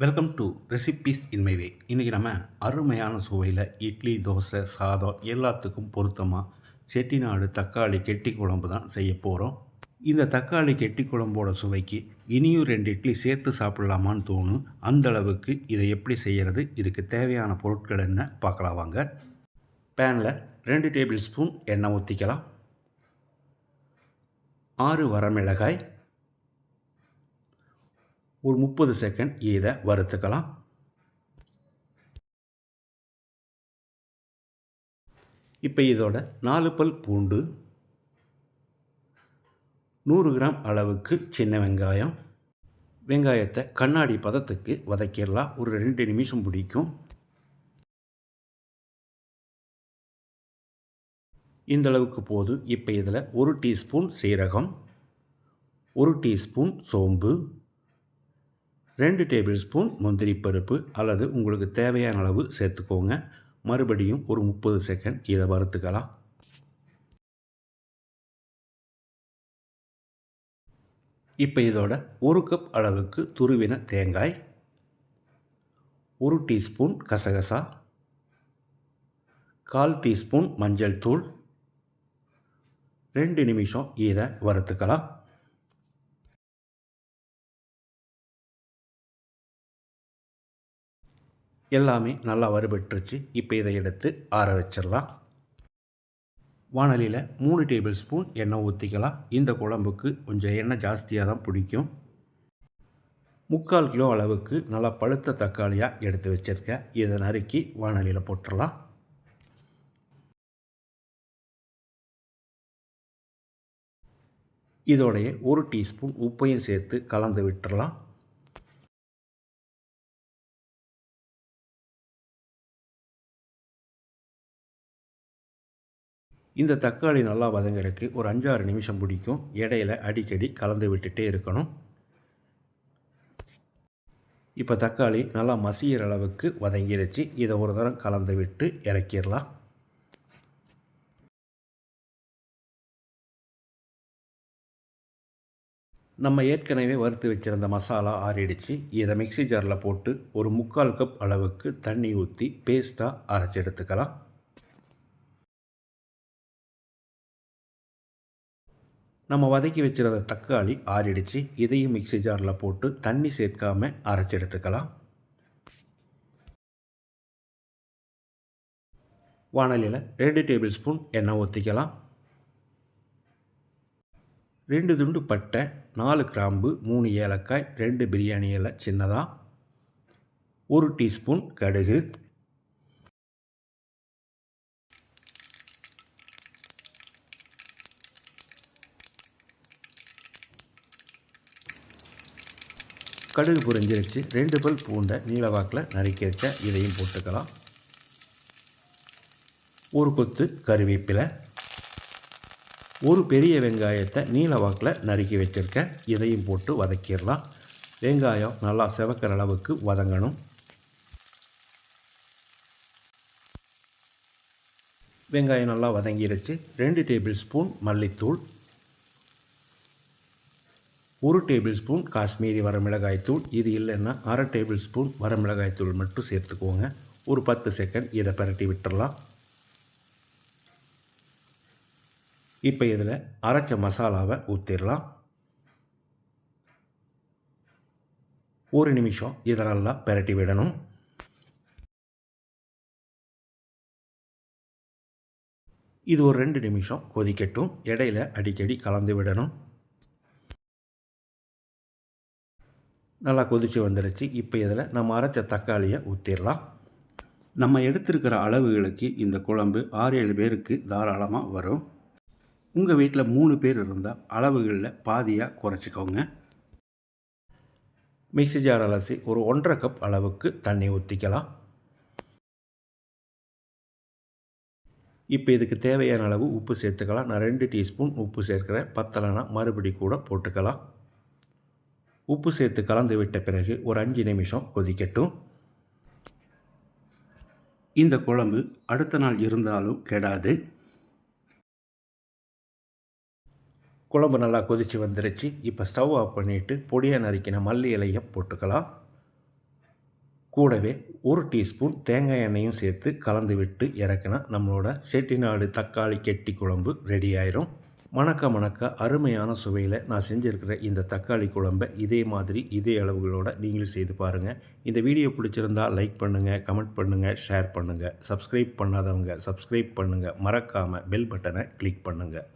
Welcome to recipes in my way இன்றைக்கி நம்ம அருமையான சுவையில் இட்லி தோசை சாதம் எல்லாத்துக்கும் பொருத்தமாக செட்டிநாடு தக்காளி கெட்டி குழம்பு தான் செய்ய போகிறோம் இந்த தக்காளி கெட்டி குழம்போட சுவைக்கு இனியும் ரெண்டு இட்லி சேர்த்து சாப்பிடலாமான்னு தோணும். அந்த அளவுக்கு இதை எப்படி செய்கிறது இதுக்கு தேவையான பொருட்கள் என்ன? பார்க்கலாம் வாங்க. பேனில் ரெண்டு டேபிள் ஸ்பூன் எண்ணெய் ஊற்றிக்கலாம் ஆறு வரமிளகாய் ஒரு முப்பது செகண்ட் இதை வறுத்துக்கலாம். இப்போ இதோட நாலு பல் பூண்டு நூறு கிராம் அளவுக்கு சின்ன வெங்காயம் வெங்காயத்தை கண்ணாடி பதத்துக்கு வதக்கிடலாம். ஒரு ரெண்டு நிமிஷம் பிடிக்கும். இந்த அளவுக்கு போதும். இப்போ இதில் ஒரு டீஸ்பூன் சீரகம் ஒரு டீஸ்பூன் சோம்பு ரெண்டு டேபிள் ஸ்பூன் முந்திரி பருப்பு அல்லது உங்களுக்கு தேவையான அளவு சேர்த்துக்கோங்க. மறுபடியும் ஒரு முப்பது செகண்ட் இதை வறுத்துக்கலாம். இப்போ இதோட ஒரு கப் அளவுக்கு துருவின தேங்காய் ஒரு டீஸ்பூன் கசகசா கால் டீஸ்பூன் மஞ்சள் தூள் ரெண்டு நிமிஷம் இதை வறுத்துக்கலாம். எல்லாமே நல்லா வறுபட்டுருச்சு. இப்போ இதை எடுத்து ஆற வச்சிடலாம். வானலியில் மூணு டேபிள் ஸ்பூன் எண்ணெய் ஊற்றிக்கலாம் இந்த குழம்புக்கு கொஞ்சம் எண்ணெய் ஜாஸ்தியாக தான் பிடிக்கும். முக்கால் கிலோ அளவுக்கு நல்லா பழுத்த தக்காளியாக எடுத்து வச்சுருக்கேன். இதை நறுக்கி வானலியில் போட்டுடலாம். இதோடைய ஒரு டீஸ்பூன் உப்பையும் சேர்த்து கலந்து விட்டுறலாம் இந்த தக்காளி நல்லா வதங்குறதுக்கு ஒரு அஞ்சாறு நிமிஷம் பிடிக்கும். இடையில அடிக்கடி கலந்து விட்டுட்டே இருக்கணும். இப்போ தக்காளி நல்லா மசிகிற அளவுக்கு வதங்கிருச்சு. இதை ஒரு தரம் கலந்து விட்டு இறக்கிடலாம். நம்ம ஏற்கனவே வறுத்து வச்சுருந்த மசாலா ஆறிடுச்சு. இதை மிக்சி ஜாரில் போட்டு ஒரு முக்கால் கப் அளவுக்கு தண்ணி ஊற்றி பேஸ்ட்டாக அரைச்சி எடுத்துக்கலாம். நம்ம வதக்கி வச்சுருந்த தக்காளி ஆறிடுச்சு. இதையும் மிக்சி ஜாரில் போட்டு தண்ணி சேர்க்காமல் அரைச்சி எடுத்துக்கலாம். வானலியில் ரெண்டு டேபிள் ஸ்பூன் எண்ணெய் ஊற்றிக்கலாம் ரெண்டு துண்டு பட்டை நாலு கிராம்பு மூணு ஏலக்காய் ரெண்டு பிரியாணி இலை சின்னதாக ஒரு டீஸ்பூன் கடுகு. கடுகு புரிஞ்சிருச்சு. ரெண்டு பல் பூண்டை நீளவாக்கில் நறுக்கி வச்ச இதையும் போட்டுக்கலாம். ஒரு கொத்து கருவேப்பிலை. ஒரு பெரிய வெங்காயத்தை நீளவாக்கில் நறுக்கி வச்சுருக்கேன் இதையும் போட்டு வதக்கிடலாம். வெங்காயம் நல்லா செவக்கிற அளவுக்கு வதங்கணும். வெங்காயம் நல்லா வதங்கிடுச்சு ரெண்டு டேபிள் ஸ்பூன் மல்லித்தூள். ஒரு டேபிள் ஸ்பூன் காஷ்மீரி வரமிளகாய்த்தூள். இது இல்லைன்னா அரை டேபிள் ஸ்பூன் வரமிளகாய்த்தூள் மட்டும் சேர்த்துக்கோங்க. ஒரு பத்து செகண்ட் இதை பரட்டி விட்டுடலாம் இப்போ இதில் அரைச்ச மசாலாவை ஊற்றிடலாம் ஒரு நிமிஷம் இதை நல்லா பரட்டி விடணும். இது ஒரு ரெண்டு நிமிஷம் கொதிக்கட்டும். இடையில அடிக்கடி கலந்து விடணும். நல்லா கொதித்து வந்துடுச்சு இப்போ இதில் நம்ம அரைச்ச தக்காளியை ஊற்றிடலாம் நம்ம எடுத்திருக்கிற அளவுகளுக்கு இந்த குழம்பு ஆறு ஏழு பேருக்கு தாராளமாக வரும். உங்கள் வீட்டில் மூணு பேர் இருந்தால் அளவுகளில் பாதியாக குறைச்சிக்கோங்க. மிக்சி ஜார் அலசி ஒரு ஒன்றரை கப் அளவுக்கு தண்ணி ஊற்றிக்கலாம் இப்போ இதுக்கு தேவையான அளவு உப்பு சேர்த்துக்கலாம். நான் ரெண்டு டீஸ்பூன் உப்பு சேர்க்குறேன். பத்தலைனா மறுபடி கூட போட்டுக்கலாம். உப்பு சேர்த்து கலந்து விட்ட பிறகு ஒரு அஞ்சு நிமிஷம் கொதிக்கட்டும். இந்த குழம்பு அடுத்த நாள் இருந்தாலும் கெடாது. குழம்பு நல்லா கொதித்து வந்துருச்சு. இப்போ ஸ்டவ் ஆஃப் பண்ணிவிட்டு பொடியாக நறுக்கின மல்லி இலையை போட்டுக்கலாம். கூடவே ஒரு டீஸ்பூன் தேங்காய் எண்ணெயும் சேர்த்து கலந்து விட்டு இறக்கினா நம்மளோட செட்டிநாடு தக்காளி கெட்டி குழம்பு ரெடி ஆயிரும். மணக்க மணக்க அருமையான சுவையில் நான் செஞ்சுருக்கிற இந்த தக்காளி குழம்பை இதே மாதிரி இதே அளவுகளோட நீங்களும் செய்து பாருங்கள் இந்த வீடியோ பிடிச்சிருந்தா லைக் பண்ணுங்கள் கமெண்ட் பண்ணுங்கள் ஷேர் பண்ணுங்கள் சப்ஸ்கிரைப் பண்ணாதவங்க சப்ஸ்கிரைப் பண்ணுங்கள் மறக்காமல் பெல் பட்டனை கிளிக் பண்ணுங்கள்